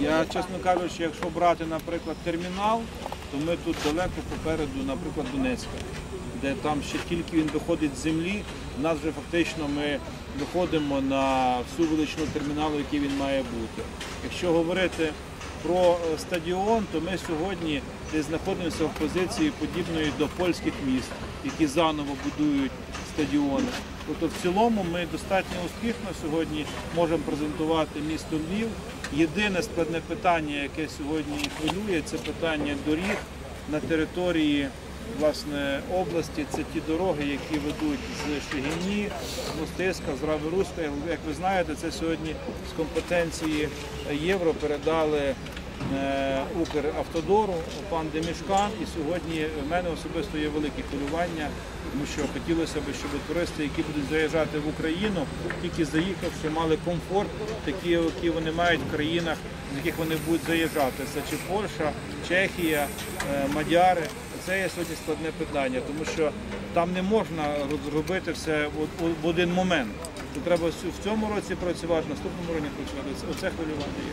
Я, чесно кажучи, якщо брати, наприклад, термінал, то ми тут далеко попереду, наприклад, Донецька, де там ще тільки він виходить з землі, в нас вже фактично ми виходимо на всю величину терміналу, який він має бути. Якщо говорити про е, стадіон, то ми сьогодні десь знаходимося в позиції подібної до польських міст, які заново будують стадіони. Тобто в цілому ми достатньо успішно сьогодні можемо презентувати місто Львів. Єдине складне питання, яке сьогодні хвилює, це питання доріг на території власне, області. Це ті дороги, які ведуть з Шигіні, з Мостиска, з Рави. Як ви знаєте, це сьогодні з компетенції євро передали Укравтодору, пан Демішкан. І сьогодні в мене особисто є велике хвилювання, тому що хотілося б, щоб туристи, які будуть заїжджати в Україну, тільки заїхавши, мали комфорт, такий, який вони мають в країнах, з яких вони будуть заїжджати. Це чи Польща, Чехія, е, Мадяри. Це є сьогодні складне питання, тому що там не можна роз- робити все в один момент. Треба в цьому році працювати, в наступному році працювати. Оце хвилювання є.